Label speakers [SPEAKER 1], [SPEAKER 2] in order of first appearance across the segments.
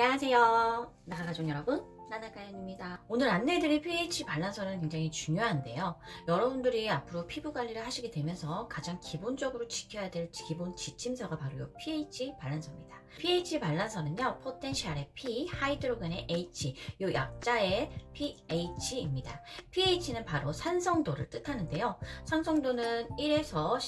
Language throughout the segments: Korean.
[SPEAKER 1] 안녕하세요. 나가가족 여러분, 나나가연입니다. 오늘 안내해드릴 pH 밸런서는 굉장히 중요한데요. 여러분들이 앞으로 피부 관리를 하시게 되면서 가장 기본적으로 지켜야 될 기본 지침서가 바로 이 pH 밸런서입니다. pH 밸런서는요, 포텐셜의 P, 하이드로겐의 H, 이 약자의 pH입니다. pH는 바로 산성도를 뜻하는데요. 산성도는 1에서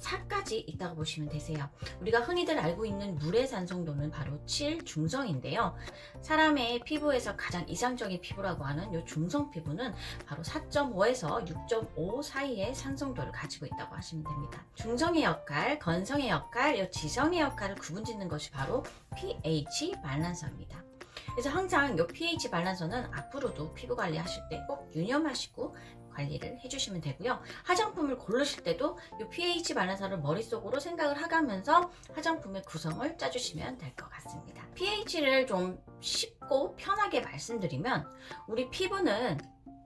[SPEAKER 1] 14까지 있다고 보시면 되세요. 우리가 흔히들 알고 있는 물의 산성도는 바로 7 중성인데요. 사람의 피부에서 가장 이상적인 피부라고 하는 이 중성 피부는 바로 4.5에서 6.5 사이의 산성도를 가지고 있다고 하시면 됩니다. 중성의 역할, 건성의 역할, 이 지성의 역할을 구분짓는 것이 바로 pH 밸런서입니다. 그래서 항상 이 pH 밸런서는 앞으로도 피부 관리 하실 때 꼭 유념하시고 관리를 해주시면 되고요. 화장품을 고르실 때도 이 pH 밸런서를 머릿속으로 생각을 하가면서 화장품의 구성을 짜주시면 될 것 같습니다. pH를 좀 쉽고 편하게 말씀드리면 우리 피부는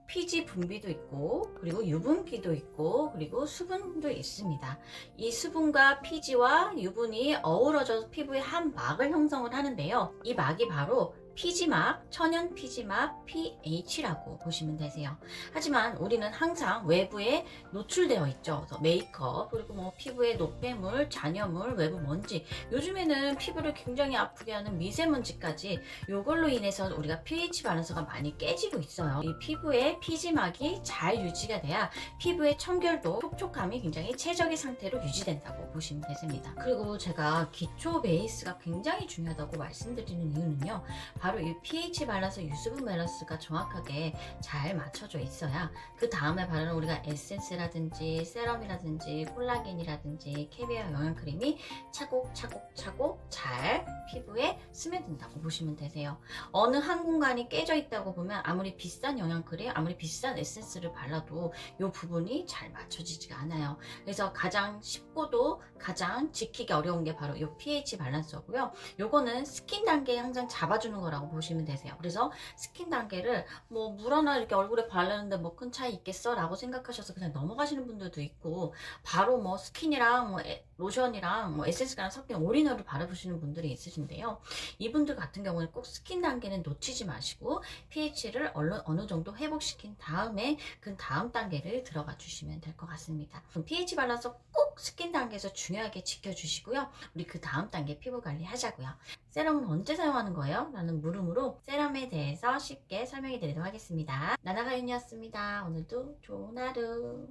[SPEAKER 1] 피지 분비도 있고 그리고 유분기도 있고 그리고 수분도 있습니다. 이 수분과 피지와 유분이 어우러져서 피부에 한 막을 형성을 하는데요. 이 막이 바로 피지막, 천연 피지막 pH라고 보시면 되세요. 하지만 우리는 항상 외부에 노출되어 있죠. 메이크업, 그리고 뭐 피부에 노폐물, 잔여물, 외부 먼지. 요즘에는 피부를 굉장히 아프게 하는 미세먼지까지 이걸로 인해서 우리가 pH 밸런스가 많이 깨지고 있어요. 이 피부의 피지막이 잘 유지가 돼야 피부의 청결도, 촉촉함이 굉장히 최적의 상태로 유지된다고 보시면 되십니다. 그리고 제가 기초 베이스가 굉장히 중요하다고 말씀드리는 이유는요. 바로 이 pH 밸런스, 유수분 밸런스가 정확하게 잘 맞춰져 있어야 그 다음에 바르는 우리가 에센스라든지 세럼이라든지 콜라겐이라든지 캐비어 영양크림이 차곡차곡차곡 잘 피부에 스며든다고 보시면 되세요. 어느 한 공간이 깨져 있다고 보면 아무리 비싼 영양크림, 아무리 비싼 에센스를 발라도 이 부분이 잘 맞춰지지가 않아요. 그래서 가장 쉽고도 가장 지키기 어려운 게 바로 이 pH 밸런스고요. 요거는 스킨 단계에 항상 잡아주는 거라고 보시면 되세요. 그래서 스킨 단계를 뭐 물 하나 이렇게 얼굴에 바르는데 뭐 큰 차이 있겠어? 라고 생각하셔서 그냥 넘어가시는 분들도 있고 바로 뭐 스킨이랑 뭐 에- 로션이랑 뭐 에센스랑 섞인 올인원을 바르시는 분들이 있으신데요. 이분들 같은 경우는 꼭 스킨 단계는 놓치지 마시고 pH를 어느, 정도 회복시킨 다음에 그 다음 단계를 들어가 주시면 될 것 같습니다. pH 밸런스 꼭 스킨 단계에서 중요하게 지켜주시고요. 우리 그 다음 단계 피부 관리 하자고요. 세럼은 언제 사용하는 거예요? 라는 물음으로 세럼에 대해서 쉽게 설명해 드리도록 하겠습니다. 나나가윤이었습니다. 오늘도 좋은 하루.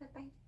[SPEAKER 1] 바이바이.